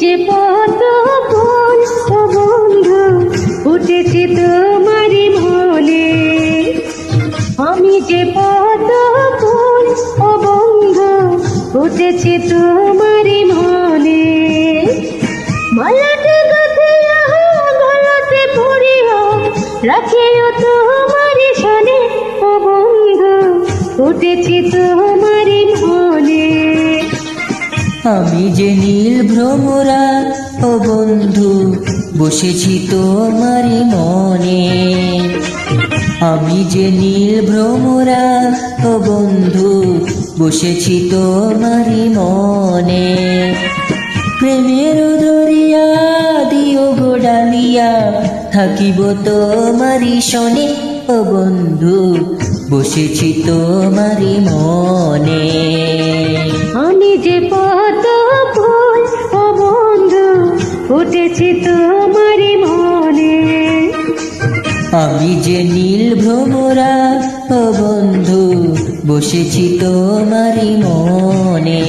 যে পত বন্ধু, উঠেছে তোমারি মনে। আমি যে পত বন্ধু, উঠেছে তোমারি মনে। মলাটে গাছিয়া গলাতে পড়িও, রাখিও তোমারি শোনে ও বন্ধু, উঠেছে তোমারি মনে। আমি যে নীল ভ্রমরা, ও বন্ধু, বসেছি তোমারই মনে। আমি যে নীল ভ্রমরা, ও বন্ধু, বসেছি তোমারই মনে। প্রেমের দরিয়া দিও গোডালিয়া থাকিব তোমারই শনে, ও বন্ধু বসেছি তোমারই মনে। আমি যে পদ ফুল ও বন্ধু ফুটেছি তোমারি মনে। আমি যে নীল ভ্রমরা ও বন্ধু বসেছি তোমারই মনে।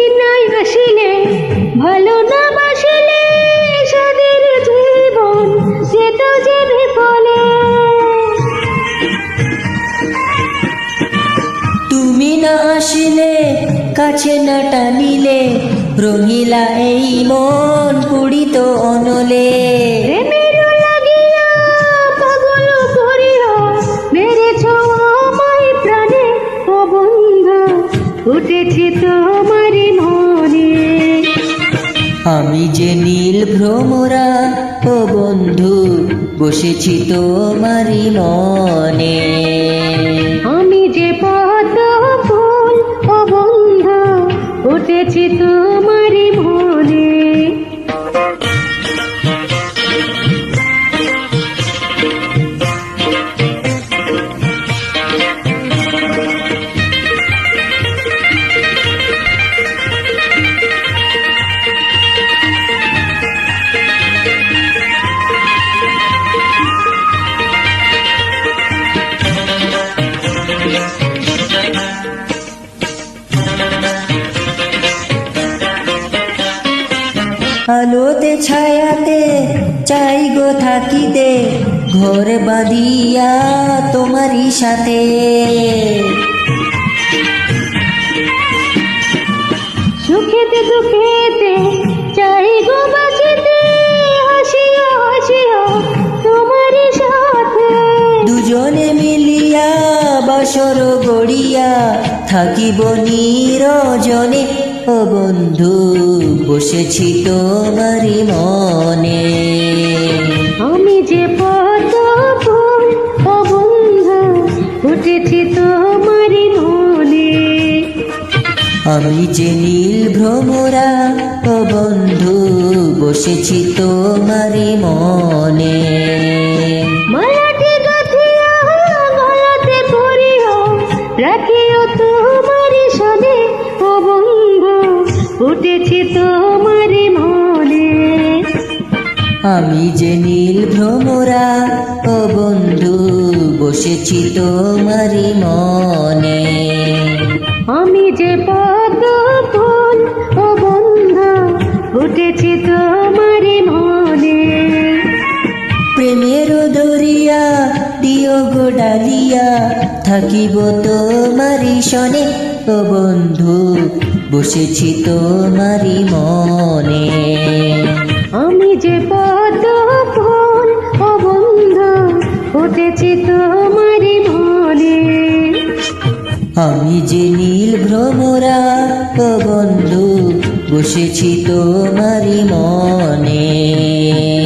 তুমি নাই আসিলে ভালো না বাসিলে সাদের জীবন যে বিফলে তুমি না আসিলে কাছে না টানিলে রঙিলা এই মন পুড়িত অনলে। প্রেমের লাগিয়া আমি যে নীল ভ্রমরা, ও বন্ধু, বসেছি তোমারি মনে। আমি যে পদ ফুল, ও বন্ধু উঠেছি তোমারি আলোতে ছায়াতে চাই গো থাকিতে ঘর বাঁধিয়া তোমারই সাথে। সুখেতে দুঃখেতে চাই গো বাঁচিতে হাসিয়া হাসিয়া তোমারই সাথে। দুজনে মিলিয়া বাসর গড়িয়া থাকিব নিরজনে। বন্ধু বসেছি তোমারই মনে। আমি যে ও বন্ধু উঠেছি তোমারি মনে। আমি যে নীল ভ্রমরা বন্ধু বসেছি তোমারই মনে। আমি যে নীল ভ্রমরা ও বন্ধু বসেছি তোমারই মনে। আমি যে পদ ফুল ও বন্ধু উঠেছি তোমারি মনে। প্রেমের দরিয়া দিও গো ডালিয়া থাকিব তোমারই শনে ও বন্ধু বসেছি তোমারই মনে। আমি যে নীল ভ্রমরা বন্ধু বসেছি তোমারই মনে।